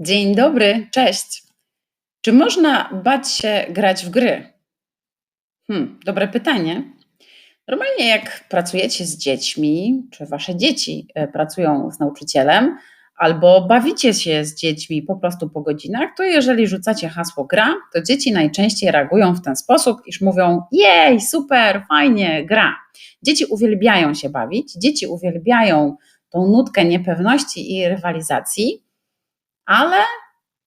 Dzień dobry, cześć. Czy można bać się grać w gry? Hmm, dobre pytanie. Normalnie jak pracujecie z dziećmi, czy wasze dzieci e, pracują z nauczycielem, albo bawicie się z dziećmi po prostu po godzinach, to jeżeli rzucacie hasło gra, to dzieci najczęściej reagują w ten sposób, iż mówią: Jej, super, fajnie, gra. Dzieci uwielbiają się bawić, dzieci uwielbiają tą nutkę niepewności i rywalizacji, ale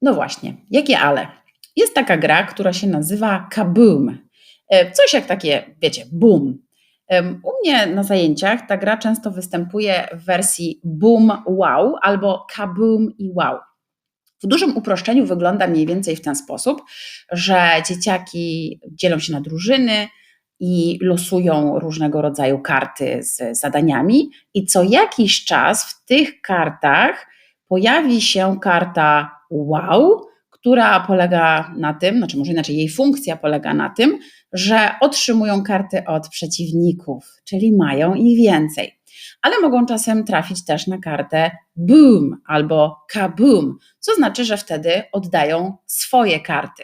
no właśnie, jakie ale? Jest taka gra, która się nazywa Kaboom. E, coś jak takie, wiecie, boom. U mnie na zajęciach ta gra często występuje w wersji boom wow albo kaboom i wow. W dużym uproszczeniu wygląda mniej więcej w ten sposób, że dzieciaki dzielą się na drużyny i losują różnego rodzaju karty z zadaniami, i co jakiś czas w tych kartach pojawi się karta wow, która polega na tym, znaczy może inaczej jej funkcja polega na tym, że otrzymują karty od przeciwników, czyli mają ich więcej. Ale mogą czasem trafić też na kartę boom albo kaboom, co znaczy, że wtedy oddają swoje karty.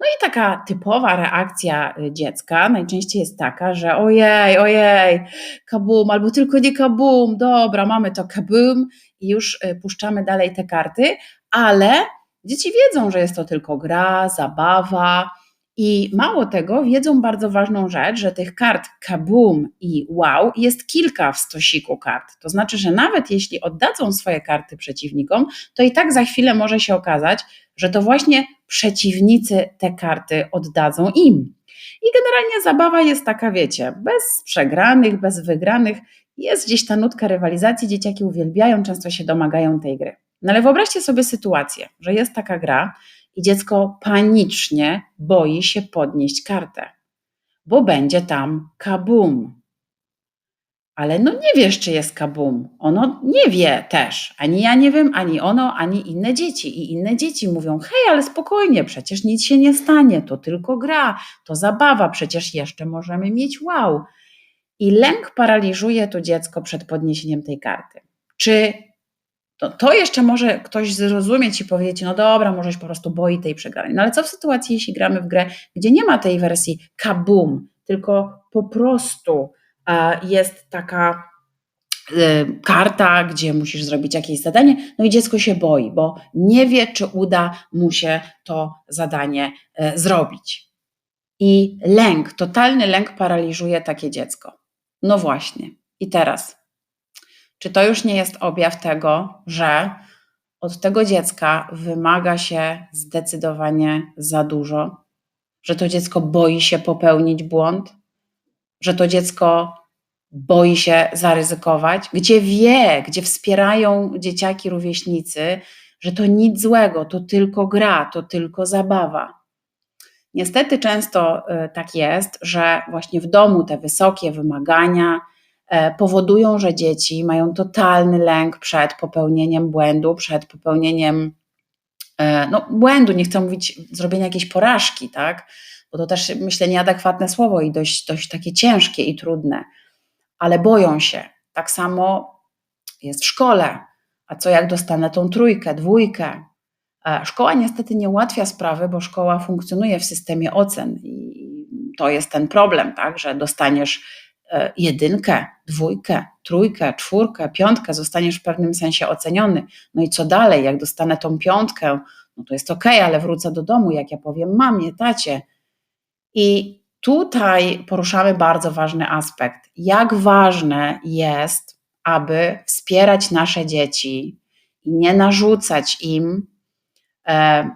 No i taka typowa reakcja dziecka najczęściej jest taka, że ojej, ojej, kabum, albo tylko nie kabum, dobra, mamy to kabum i już y, puszczamy dalej te karty, ale dzieci wiedzą, że jest to tylko gra, zabawa. I mało tego, wiedzą bardzo ważną rzecz, że tych kart kabum i wow jest kilka w stosiku kart. To znaczy, że nawet jeśli oddadzą swoje karty przeciwnikom, to i tak za chwilę może się okazać, że to właśnie przeciwnicy te karty oddadzą im. I generalnie zabawa jest taka, wiecie, bez przegranych, bez wygranych. Jest gdzieś ta nutka rywalizacji, dzieciaki uwielbiają, często się domagają tej gry. No ale wyobraźcie sobie sytuację, że jest taka gra i dziecko panicznie boi się podnieść kartę, bo będzie tam kabum. Ale no nie wiesz, czy jest kabum. Ono nie wie też. Ani ja nie wiem, ani ono, ani inne dzieci. I inne dzieci mówią: hej, ale spokojnie, przecież nic się nie stanie, to tylko gra, to zabawa, przecież jeszcze możemy mieć wow. I lęk paraliżuje to dziecko przed podniesieniem tej karty. Czy to, to jeszcze może ktoś zrozumieć i powiedzieć, no dobra, może się po prostu boi tej przegranej. No ale co w sytuacji, jeśli gramy w grę, gdzie nie ma tej wersji kabum, tylko po prostu jest taka e, karta, gdzie musisz zrobić jakieś zadanie, no i dziecko się boi, bo nie wie, czy uda mu się to zadanie e, zrobić. I lęk, totalny lęk paraliżuje takie dziecko. No właśnie. I teraz czy to już nie jest objaw tego, że od tego dziecka wymaga się zdecydowanie za dużo, że to dziecko boi się popełnić błąd, że to dziecko boi się zaryzykować, gdzie wie, gdzie wspierają dzieciaki, rówieśnicy, że to nic złego, to tylko gra, to tylko zabawa. Niestety często y, tak jest, że właśnie w domu te wysokie wymagania, powodują, że dzieci mają totalny lęk przed popełnieniem błędu, przed popełnieniem e, no, błędu, nie chcę mówić zrobienia jakiejś porażki, tak? Bo to też myślę nieadekwatne słowo i dość, dość takie ciężkie i trudne, ale boją się. Tak samo jest w szkole. A co jak dostanę tą trójkę, dwójkę? E, szkoła niestety nie ułatwia sprawy, bo szkoła funkcjonuje w systemie ocen i to jest ten problem, tak, że dostaniesz E, jedynkę, dwójkę, trójkę, czwórkę, piątkę, zostaniesz w pewnym sensie oceniony. No i co dalej? Jak dostanę tą piątkę, no to jest ok, ale wrócę do domu, jak ja powiem mamie, tacie. I tutaj poruszamy bardzo ważny aspekt. Jak ważne jest, aby wspierać nasze dzieci i nie narzucać im e,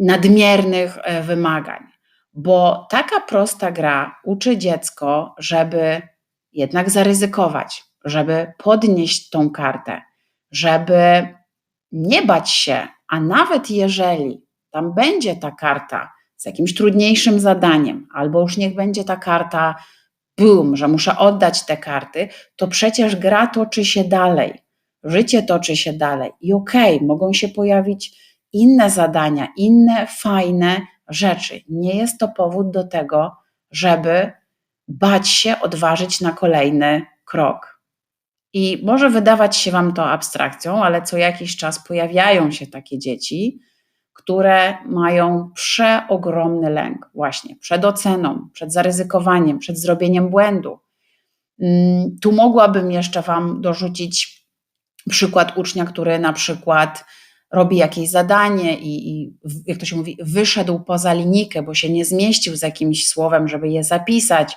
nadmiernych e, wymagań bo taka prosta gra uczy dziecko, żeby jednak zaryzykować, żeby podnieść tą kartę, żeby nie bać się, a nawet jeżeli tam będzie ta karta z jakimś trudniejszym zadaniem, albo już niech będzie ta karta boom, że muszę oddać te karty, to przecież gra toczy się dalej, życie toczy się dalej i okej, okay, mogą się pojawić inne zadania, inne fajne rzeczy. Nie jest to powód do tego, żeby bać się odważyć na kolejny krok. I może wydawać się Wam to abstrakcją, ale co jakiś czas pojawiają się takie dzieci, które mają przeogromny lęk właśnie przed oceną, przed zaryzykowaniem, przed zrobieniem błędu. Mm, tu mogłabym jeszcze Wam dorzucić przykład ucznia, który na przykład robi jakieś zadanie i, i, jak to się mówi, wyszedł poza linijkę, bo się nie zmieścił z jakimś słowem, żeby je zapisać,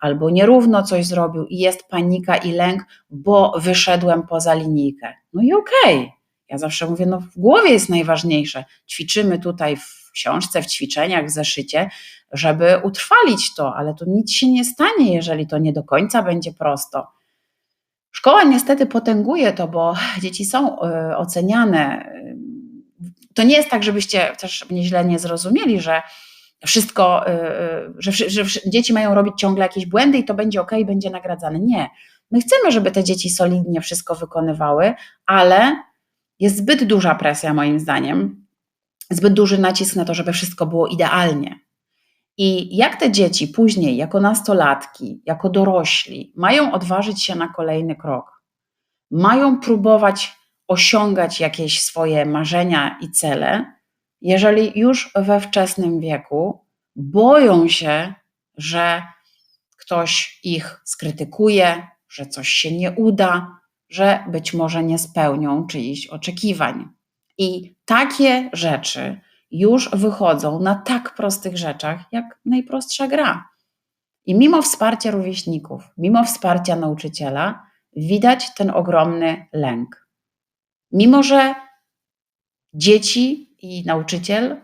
albo nierówno coś zrobił i jest panika i lęk, bo wyszedłem poza linijkę. No i okej. Okay. Ja zawsze mówię, no w głowie jest najważniejsze. Ćwiczymy tutaj w książce, w ćwiczeniach, w zeszycie, żeby utrwalić to, ale to nic się nie stanie, jeżeli to nie do końca będzie prosto. Szkoła niestety potęguje to, bo dzieci są e, oceniane. To nie jest tak, żebyście też mnie źle nie zrozumieli, że wszystko, y, y, że, że dzieci mają robić ciągle jakieś błędy i to będzie ok, będzie nagradzane. Nie. My chcemy, żeby te dzieci solidnie wszystko wykonywały, ale jest zbyt duża presja, moim zdaniem, zbyt duży nacisk na to, żeby wszystko było idealnie. I jak te dzieci później, jako nastolatki, jako dorośli, mają odważyć się na kolejny krok, mają próbować osiągać jakieś swoje marzenia i cele, jeżeli już we wczesnym wieku boją się, że ktoś ich skrytykuje, że coś się nie uda, że być może nie spełnią czyichś oczekiwań. I takie rzeczy już wychodzą na tak prostych rzeczach, jak najprostsza gra. I mimo wsparcia rówieśników, mimo wsparcia nauczyciela, widać ten ogromny lęk. Mimo, że dzieci i nauczyciel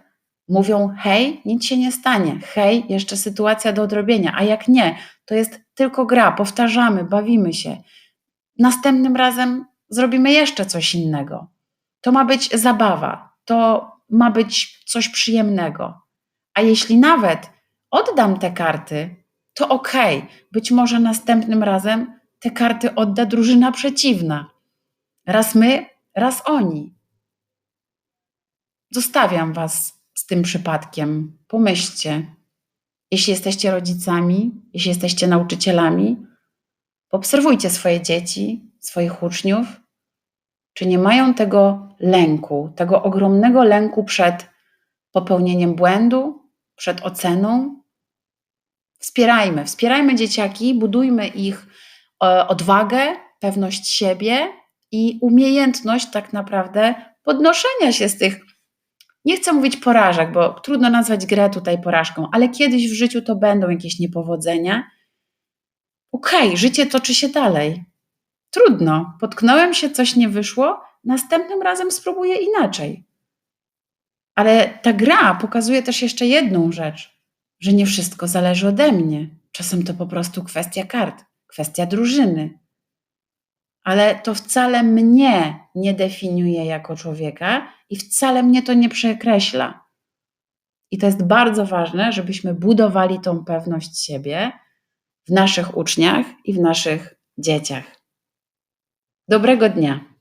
mówią: Hej, nic się nie stanie, hej, jeszcze sytuacja do odrobienia, a jak nie, to jest tylko gra, powtarzamy, bawimy się. Następnym razem zrobimy jeszcze coś innego. To ma być zabawa, to ma być coś przyjemnego. A jeśli nawet oddam te karty, to okej, okay. być może następnym razem te karty odda drużyna przeciwna. Raz my, raz oni. Zostawiam Was z tym przypadkiem. Pomyślcie, jeśli jesteście rodzicami, jeśli jesteście nauczycielami, obserwujcie swoje dzieci, swoich uczniów, czy nie mają tego lęku, tego ogromnego lęku przed popełnieniem błędu, przed oceną. Wspierajmy, wspierajmy dzieciaki, budujmy ich e, odwagę, pewność siebie i umiejętność tak naprawdę podnoszenia się z tych nie chcę mówić porażek, bo trudno nazwać grę tutaj porażką, ale kiedyś w życiu to będą jakieś niepowodzenia. Okej, okay, życie toczy się dalej. Trudno, potknąłem się, coś nie wyszło, następnym razem spróbuję inaczej. Ale ta gra pokazuje też jeszcze jedną rzecz, że nie wszystko zależy ode mnie. Czasem to po prostu kwestia kart, kwestia drużyny. Ale to wcale mnie nie definiuje jako człowieka i wcale mnie to nie przekreśla. I to jest bardzo ważne, żebyśmy budowali tą pewność siebie w naszych uczniach i w naszych dzieciach. Dobrego dnia.